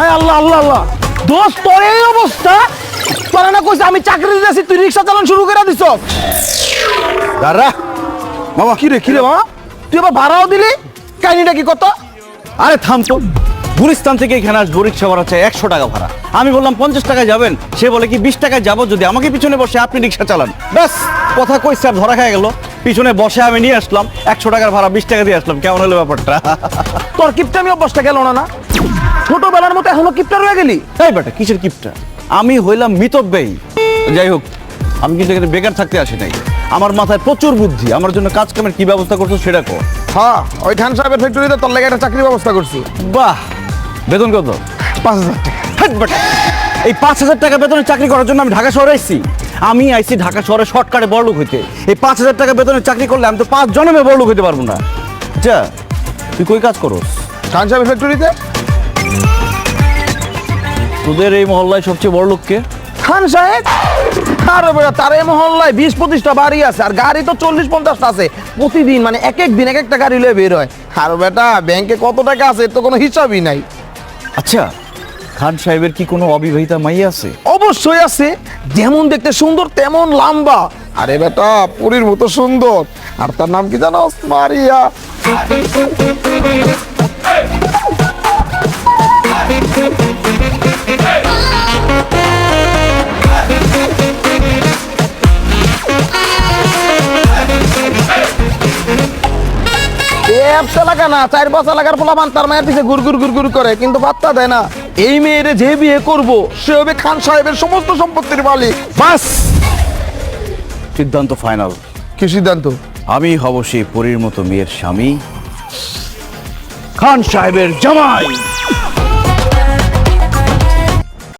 হায় আল্লাহ আল্লাহ আল্লাহ। দোস্ত, তোর এই অবস্থা? তোরা না কইছে, আমি চাকরি দিয়েছি তুই রিক্সা চালান শুরু করে দিছ। দাঁড়া বাবা কি রে কি রে বাবা তুই আবার ভাড়াও দিলি? কাহিনীটা কি কত? আরে থাম তো। গুলিস্তান থেকে এখানে আসব রিক্সা ভাড়া চাই একশো টাকা ভাড়া। আমি বললাম, পঞ্চাশ টাকায় যাবেন? সে বলে কি, বিশ টাকায় যাব যদি আমাকে পিছনে বসে আপনি রিক্সা চালান। ব্যাস, কথা কই স্যার ধরা খাই গেল। পিছনে বসে আমি নিয়ে আসলাম, একশো টাকার ভাড়া বিশ টাকা দিয়ে আসলাম। কেমন হলো ব্যাপারটা? তোর কিপটামি অভ্যাসটা গেল না না? ছোটবেলার মতো এখনও কিপটা রয়ে গেলি? তাই বেটা কিসের কিপটা? আমি হইলাম মিতব্যয়ী। যাই হোক আমি কিন্তু এখানে বেকার থাকতে আসি নাই। আমার মাথায় প্রচুর বুদ্ধি। আমার জন্য কাজ কামের কি ব্যবস্থা করছ সেটা কো হ্যাঁ ওই খান সাহেবের ফ্যাক্টরিতে তোর লেগে একটা চাকরির ব্যবস্থা করছি। বাহ! বেতন কত? পাঁচ হাজার টাকা। এই পাঁচ হাজার টাকা বেতনে চাকরি করার জন্য আমি ঢাকা শহরে আইছি আমি আইছি ঢাকা শহরে শর্টকাটে বড়লোক হইতে। এই পাঁচ হাজার টাকা বেতনে চাকরি করলে আমি তো পাঁচ জনমে বড়লোক হইতে পারব না। আচ্ছা তুই কই কাজ করস? খান সাহেবের ফ্যাক্টরিতে তোদের এই মহল্লায় সবচেয়ে বড় লোককে? খান সাহেব? আরে তার এই মহল্লায় বিশ পঁচিশটা বাড়ি আছে আর গাড়ি তো চল্লিশ পঞ্চাশটা আছে। প্রতিদিন মানে এক এক দিন এক একটা গাড়ি লয়ে বের হয়। আর বেটা ব্যাংকে কত টাকা আছে এর তো কোনো হিসাবই নাই। আচ্ছা খান সাহেবের কি কোনো অবিবাহিতা মাই আছে? অবশ্যই আছে যেমন দেখতে সুন্দর তেমন লম্বা। আরে বেটা পুরীর মতো সুন্দর। আর তার নাম কি জানো? মারিয়া। না চার বছর লাগার পোলাপান তার মায়ের পিছে ঘুর ঘুর ঘুর ঘুর করে কিন্তু পাত্তা দেয় না। এই মেয়েরে যে বিয়ে করব সে হবে খান সাহেবের সমস্ত সম্পত্তির মালিক। বাস! সিদ্ধান্ত ফাইনাল। কি সিদ্ধান্ত? আমি হব সেই পরীর মতো মেয়ের স্বামী। খান সাহেবের জামাই!